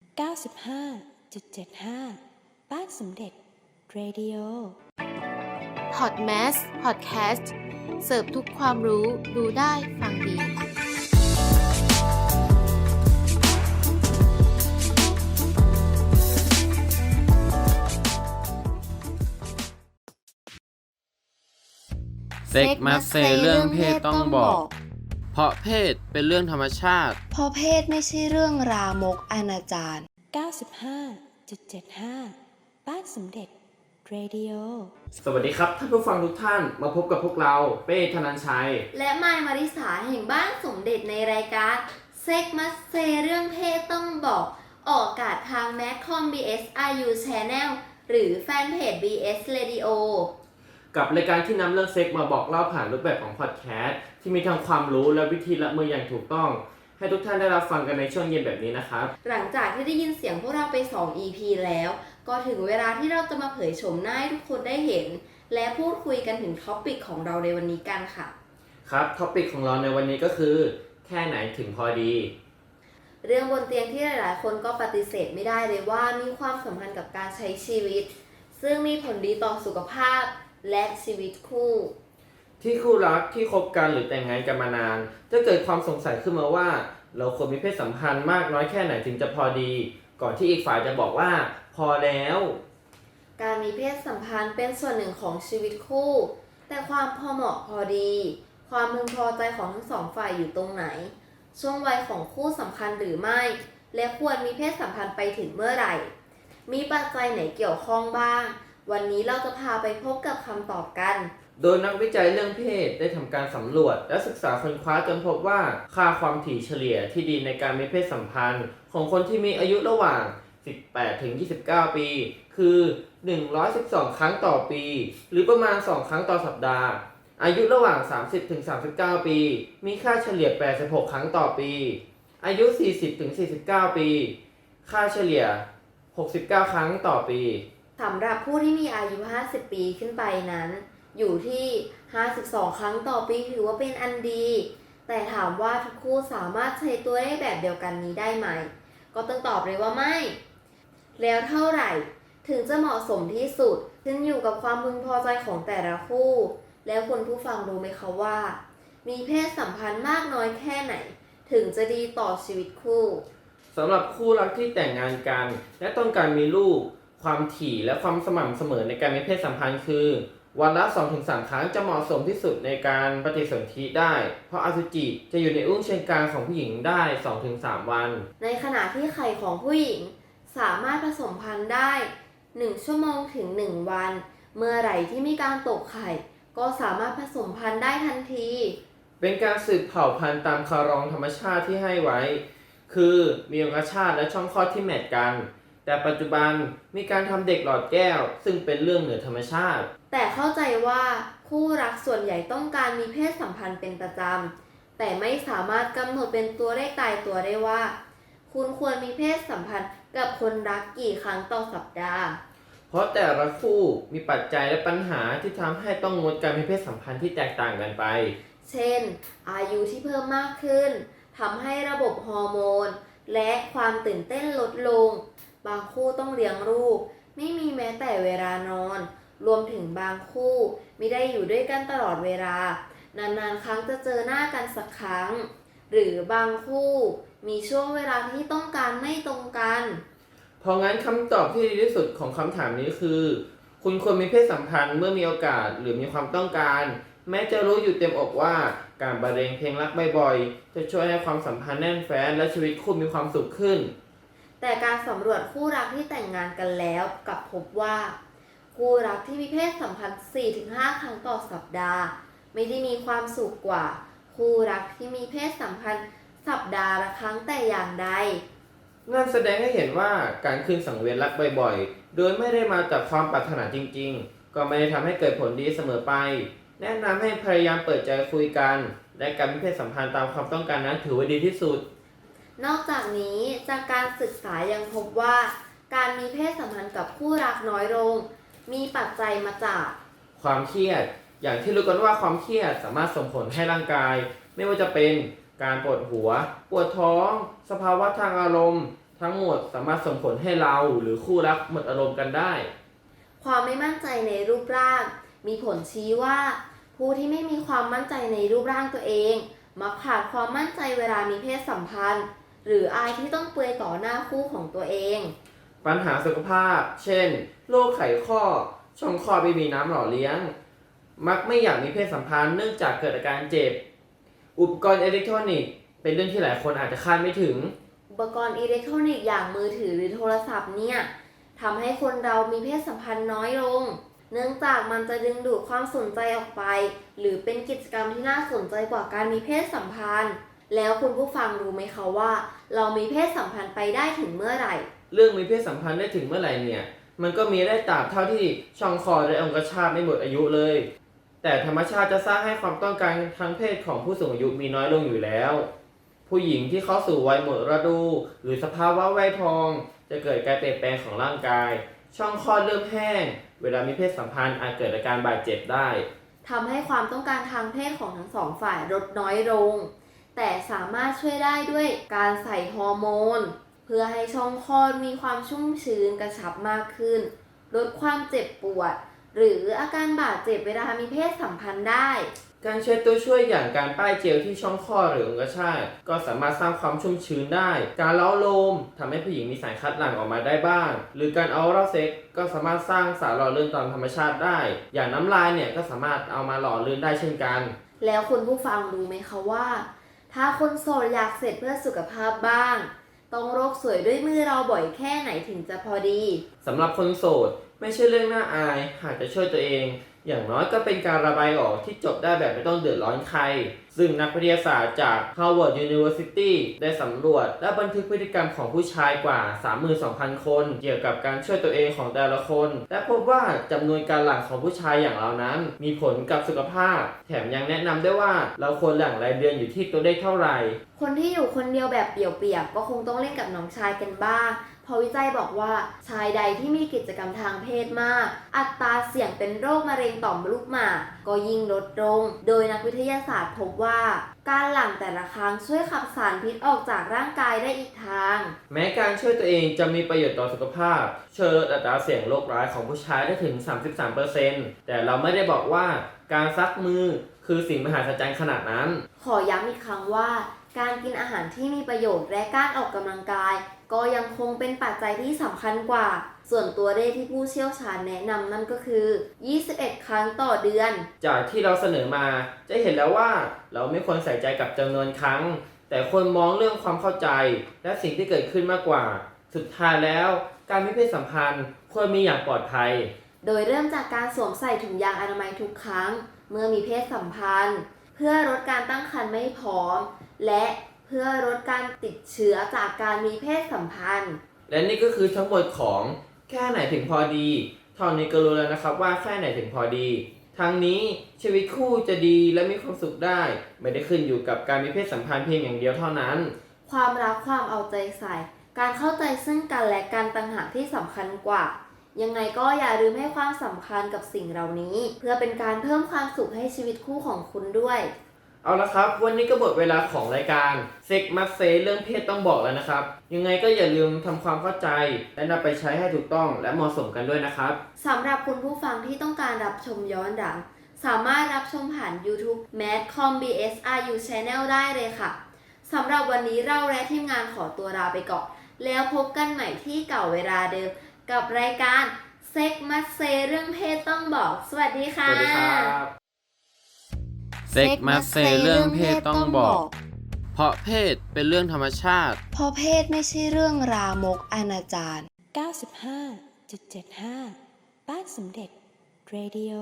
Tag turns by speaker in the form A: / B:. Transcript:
A: 95.75 บ้านสมเด็จ เรดิโอ
B: พอดแมสพอดแคสต์เสิร์ฟทุกความรู้ดูได้ฟังดี
C: เซ็กมัสเซเรื่องเพศต้องบอก เพราะเพศเป็นเรื่องธรรมชาติ
D: เพราะเพศไม่ใช่เรื่องรามกอนาจาร
A: 95.75 บ้านสมเด็จ เรดิโอ
C: สวัสดีครับท่านผู้ฟังทุกท่านมาพบกับพวกเราเป้ธนันชัย
E: และมายมาริสาแห่งบ้านสมเด็จในรายการเซ็กมัสเซเรื่องเพศต้องบอก ออกอากาศทาง m a c c o m BS IU Channel หรือแฟนเพจ BS Radio
C: กับรายการที่นำเรื่องเซ็กมาบอกเล่าผ่านรูปแบบของพอดแคสต์ที่มีทั้งความรู้และวิธีละมืออย่างถูกต้อง ให้ทุกท่านได้รับฟังกันในช่วงเย็นแบบนี้นะครับ
E: หลังจากที่ได้ยินเสียงพวกเราไป 2 EP แล้ว ก็ถึงเวลาที่เราจะมาเผยโฉมหน้าให้ทุกคนได้เห็น และพูดคุยกันถึงท็อปิกของเราในวันนี้กันค่ะ
C: ครับท็อปิกของเราในวันนี้ก็คือ แค่ไหนถึงพอดี
E: เรื่องบนเตียงที่หลาย ๆ คนก็ปฏิเสธไม่ได้เลยว่ามีความสัมพันธ์กับการใช้ชีวิต ซึ่งมีผลดีต่อสุขภาพ และชีวิตคู่
C: ที่คู่รักที่คบกันหรือแต่งงานกันมานาน จะเกิดความสงสัยขึ้นมาว่า เราควรมีเพศสัมพันธ์มากน้อยแค่ไหนถึงจะพอดี ก่อนที่อีกฝ่ายจะบอกว่า พอแล้ว
E: การมีเพศสัมพันธ์เป็นส่วนหนึ่งของชีวิตคู่ แต่ความพอเหมาะพอดี ความพึงพอใจของทั้งสองฝ่ายอยู่ตรงไหน ช่วงวัยของคู่สำคัญหรือไม่ และควรมีเพศสัมพันธ์ไปถึงเมื่อไหร่ มีปัจจัยไหนเกี่ยวข้องบ้าง วันนี้เราจะพาไปพบกับคำตอบกัน
C: โดยนักวิจัยเรื่องเพศได้ทำการสำรวจ และศึกษาค้นคว้าจนพบว่า ค่าความถี่เฉลี่ยที่ดีในการมีเพศสัมพันธ์ ของคนที่มีอายุระหว่าง 18 ถึง 29 ปี คือ 112 ครั้งต่อปี หรือประมาณ 2 ครั้งต่อสัปดาห์ อายุระหว่าง 30 ถึง 39 ปี มีค่าเฉลี่ย 86 ครั้งต่อปี อายุ 40 ถึง 49 ปี ค่าเฉลี่ย 69 ครั้งต่อปี
E: สำหรับผู้ที่มีอายุ 50 ปีขึ้นไปนั้น อยู่ที่ 52 ครั้งต่อปีถือว่าเป็นอันดี แต่ถามว่าทุกคู่สามารถใช้ตัวเลขแบบเดียวกันนี้ได้ไหม ก็ต้องตอบเลยว่าไม่ แล้วเท่าไหร่ถึงจะเหมาะสมที่สุดขึ้นอยู่กับความพึงพอใจของแต่ละคู่ แล้วคุณผู้ฟังรู้ไหมคะว่า มีเพศสัมพันธ์มากน้อยแค่ไหน ถึงจะดีต่อชีวิตคู่
C: สำหรับคู่รักที่แต่งงานกัน และต้องการมีลูก ความถี่และความสม่ำเสมอในการมีเพศสัมพันธ์คือวันละ 2-3 ครั้งจะเหมาะสมที่สุดในการปฏิสนธิได้ เพราะอสุจิจะอยู่ในอุ้งเชิงกรานของผู้หญิงได้ 2-3 วัน
E: ในขณะที่ไข่ของผู้หญิงสามารถผสมพันธุ์ได้ 1 ชั่วโมงถึง 1 วัน เมื่อไหร่ที่มีการตกไข่ ก็สามารถผสมพันธุ์ได้ทันที
C: เป็นการสืบเผ่าพันธุ์ตามคารองธรรมชาติที่ให้ไว้ คือมีองคชาตและช่องคลอดที่แมทกัน แต่ปัจจุบันมีการทำเด็กหลอดแก้ว ซึ่งเป็นเรื่องเหนือธรรมชาติ
E: แต่เข้าใจว่าคู่รักส่วนใหญ่ต้องการมีเพศสัมพันธ์เป็นประจำ แต่ไม่สามารถกำหนดเป็นตัวเลขตายตัวได้ว่า คุณควรมีเพศสัมพันธ์กับคนรักกี่ครั้งต่อสัปดาห์
C: เพราะแต่ละคู่มีปัจจัยและปัญหาที่ทำให้ต้องงดการมีเพศสัมพันธ์ที่แตกต่างกันไป
E: เช่น อายุที่เพิ่มมากขึ้นทำให้ระบบฮอร์โมน และความตื่นเต้นลดลง บางคู่ต้องเลี้ยงลูก ไม่มีแม้แต่เวลานอน รวมถึงบางคู่ไม่ได้อยู่ด้วยกันตลอดเวลา นานๆ ครั้งจะเจอหน้ากันสักครั้ง หรือบางคู่มีช่วงเวลาที่ต้องการไม่ตรงกัน
C: เพราะงั้นคำตอบที่ดีที่สุดของคำถามนี้คือ คุณควรมีเพศสัมพันธ์เมื่อมีโอกาสหรือมีความต้องการ แม้จะรู้อยู่เต็มอกว่าการบรรเลงเพลงรักบ่อยๆจะช่วยให้ความสัมพันธ์แน่นแฟ้นและชีวิตคู่มีความสุขขึ้น
E: แต่การสำรวจคู่รักที่แต่งงานกันแล้วกลับพบว่า คู่รักที่มีเพศสัมพันธ์ 4-5 ครั้งต่อสัปดาห์ ไม่ได้มีความสุขกว่า คู่รักที่มีเพศสัมพันธ์สัปดาห์ละครั้งแต่อย่างใด
C: นั่นแสดงให้เห็นว่าการคืนสังเวียนรักบ่อยๆ โดยไม่ได้มาจากความปรารถนาจริง ๆ ก็ไม่ได้ทำให้เกิดผลดีเสมอไป แนะนำให้พยายามเปิดใจคุยกัน และการมีเพศสัมพันธ์ตามความต้องการนั้นถือว่าดีที่สุด
E: นอกจากนี้จากการศึกษายังพบว่า การมีเพศสัมพันธ์กับคู่รักน้อยลง มีปัจจัยมาจาก
C: ความเครียด อย่างที่รู้กันว่าความเครียดสามารถส่งผลให้ร่างกาย ไม่ว่าจะเป็นการปวดหัว ปวดท้อง สภาวะทางอารมณ์ททั้งหมดสามารถส่งผลให้เราหรือคู่รักหมดอารมณ์กันได้
E: ความไม่มั่นใจในรูปร่าง มีผลชี้ว่า ผู้ที่ไม่มีความมั่นใจในรูปร่างตัวเองมักขาดความมั่นใจเวลามีเพศสัมพันธ์ หรืออายที่ต้องเปลือยต่อหน้าคู่ของตัวเอง
C: ปัญหาสุขภาพ เช่น โรคไขข้อ ช่องคลอดไม่มีน้ำหล่อเลี้ยง มักไม่อยากมีเพศสัมพันธ์เนื่องจากเกิดอาการเจ็บ อุปกรณ์อิเล็กทรอนิกส์เป็นเรื่องที่หลายคนอาจจะคาดไม่ถึง
E: อุปกรณ์อิเล็กทรอนิกส์อย่างมือถือหรือโทรศัพท์เนี่ยทำให้คนเรามีเพศสัมพันธ์น้อยลง เนื่องจากมันจะดึงดูดความสนใจออกไป หรือเป็นกิจกรรมที่น่าสนใจกว่าการมีเพศสัมพันธ์ แล้วคุณผู้ฟังรู้ไหมคะว่า เรามีเพศสัมพันธ์ไปได้ถึงเมื่อไหร่
C: เรื่องมีเพศสัมพันธ์ได้ถึงเมื่อไหร่เนี่ย มันก็มีได้ตราบเท่าที่ช่องคลอดและองคชาตไม่หมดอายุเลย แต่ธรรมชาติจะสร้างให้ความต้องการทางเพศของผู้สูงอายุมีน้อยลงอยู่แล้ว ผู้หญิงที่เข้าสู่วัยหมดฤดู หรือสภาวะวัยทอง จะเกิดการเปลี่ยนแปลงของร่างกาย ช่องคลอดเริ่มแห้ง เวลามีเพศสัมพันธ์อาจเกิดอาการบาดเจ็บได้
E: ทำให้ความต้องการทางเพศของทั้งสองฝ่ายลดน้อยลง แต่สามารถช่วยได้ด้วยการใส่ฮอร์โมน เพื่อให้ช่องคลอดมีความชุ่มชื้นกระชับมากขึ้น ลดความเจ็บปวด หรืออาการบาดเจ็บเวลามีเพศสัมพันธ์ได้
C: การใช้ตัวช่วยอย่างการป้ายเจลที่ช่องคลอดหรือองคชาตก็สามารถสร้างความชุ่มชื้นได้ การเล้าโลมทำให้ผู้หญิงมีสารคัดหลั่งออกมาได้บ้าง หรือการเอาเราเซ็กก็สามารถสร้างสารหล่อลื่นตามธรรมชาติได้ อย่างน้ำลายเนี่ยก็สามารถเอามาหล่อลื่นได้เช่นกัน
E: แล้วคุณผู้ฟังรู้ไหมคะว่า ถ้าคนโสดอยากเสร็จเพื่อสุขภาพบ้าง ต้องโรคสวยด้วยมือเราบ่อยแค่ไหนถึงจะพอดี
C: สำหรับคนโสดไม่ใช่เรื่องน่าอาย หากจะช่วยตัวเอง อย่างน้อยก็เป็นการระบายออกที่จบได้แบบไม่ต้องเดือดร้อนใคร ซึ่งนักวิทยาศาสตร์จาก Harvard University ได้สำรวจและบันทึกพฤติกรรมของผู้ชายกว่า 32,000 คน เกี่ยวกับการช่วยตัวเองของแต่ละคน และพบว่าจำนวนการหลั่งของผู้ชายอย่างเรานั้น มีผลกับสุขภาพ แถมยังแนะนำได้ว่าเราควรหลั่งรายเดือนอยู่ที่ตัวเลขเท่าไหร่
E: คนที่อยู่คนเดียวแบบเปี่ยวๆก็คงต้องเล่นกับน้องชายกันบ้าง ราะวิจัยบอกว่าชายใดที่มีกิจกรรมทางเพศมาก อัตราเสี่ยงเป็นโรคมะเร็งต่อมลูกหมากก็ยิ่งลดลง โดยนักวิทยาศาสตร์พบว่า การหลั่งแต่ละครั้งช่วยขับสารพิษออกจากร่างกายได้อีกทาง
C: แม้การช่วยตัวเองจะมีประโยชน์ต่อสุขภาพช่วยลดอัตราเสี่ยงโรคร้ายของผู้ชายได้ถึง 33%แต่เราไม่ได้บอกว่าการซักมือคือสิ่งมหัศจรรย์ขนาดนั้น
E: ขอย้ำอีกครั้งว่าการกินอาหารที่มีประโยชน์และการออกกำลังกาย ก็ยังคงเป็นปัจจัยที่สำคัญกว่า ส่วนตัวเลขที่ผู้เชี่ยวชาญแนะนำนั่นก็คือ 21 ครั้งต่อเดือน
C: จากที่เราเสนอมาจะเห็นแล้วว่าเราไม่ควรใส่ใจกับจำนวนครั้ง แต่ควรมองเรื่องความเข้าใจ และสิ่งที่เกิดขึ้นมากกว่า สุดท้ายแล้ว การมีเพศสัมพันธ์ควรมีอย่างปลอดภัย
E: โดยเริ่มจากการสวมใส่ถุงยางอนามัยทุกครั้ง เมื่อมีเพศสัมพันธ์ เพื่อลดการตั้งครรภ์ไม่พร้อม และเพื่อลดการติดเชื้อจากการมีเพศสัมพันธ์
C: และนี่ก็คือทั้งหมดของแค่ไหนถึงพอดีเท่านี้ก็รู้แล้วนะครับว่าแค่ไหนถึงพอดีทั้งนี้ชีวิตคู่จะดีและมีความสุขได้ ไม่ได้ขึ้นอยู่กับการมีเพศสัมพันธ์เพียงอย่างเดียวเท่านั้น
E: ความรักความเอาใจใส่ การเข้าใจซึ่งกันและกันต่างหากที่สำคัญกว่า ยังไงก็อย่าลืมให้ความสำคัญกับสิ่งเหล่านี้ เพื่อเป็นการเพิ่มความสุขให้ชีวิตคู่ของคุณด้วย
C: เอาละครับ วันนี้ก็หมดเวลาของรายการเซ็กมักเซเรื่องเพศต้องบอกแล้วนะครับ ยังไงก็อย่าลืมทำความเข้าใจ และนำไปใช้ให้ถูกต้องและเหมาะสมกันด้วยนะครับ
E: สำหรับคุณผู้ฟังที่ต้องการรับชมย้อนหลัง สามารถรับชมผ่าน YouTube Madcom BSRU Channel ได้เลยค่ะสำหรับวันนี้เราและทีมงานขอตัวลาไปก่อนแล้วพบกันใหม่ที่เก่าเวลาเดิม กับรายการเซ็กมัสเซเรื่องเพศต้องบอก สวัสดี
C: ส
E: ค่ะ
C: วัสดีครับ
D: เซ็กมักเซเรื่องเพศต้องบอก
C: เพราะเพศเป็นเรื่องธรรมชาติ
D: เพราะเพศไม่ใช่เรื่องรามกอนาจาร
A: 95.75 บ้านสมเด็จเรดิโอ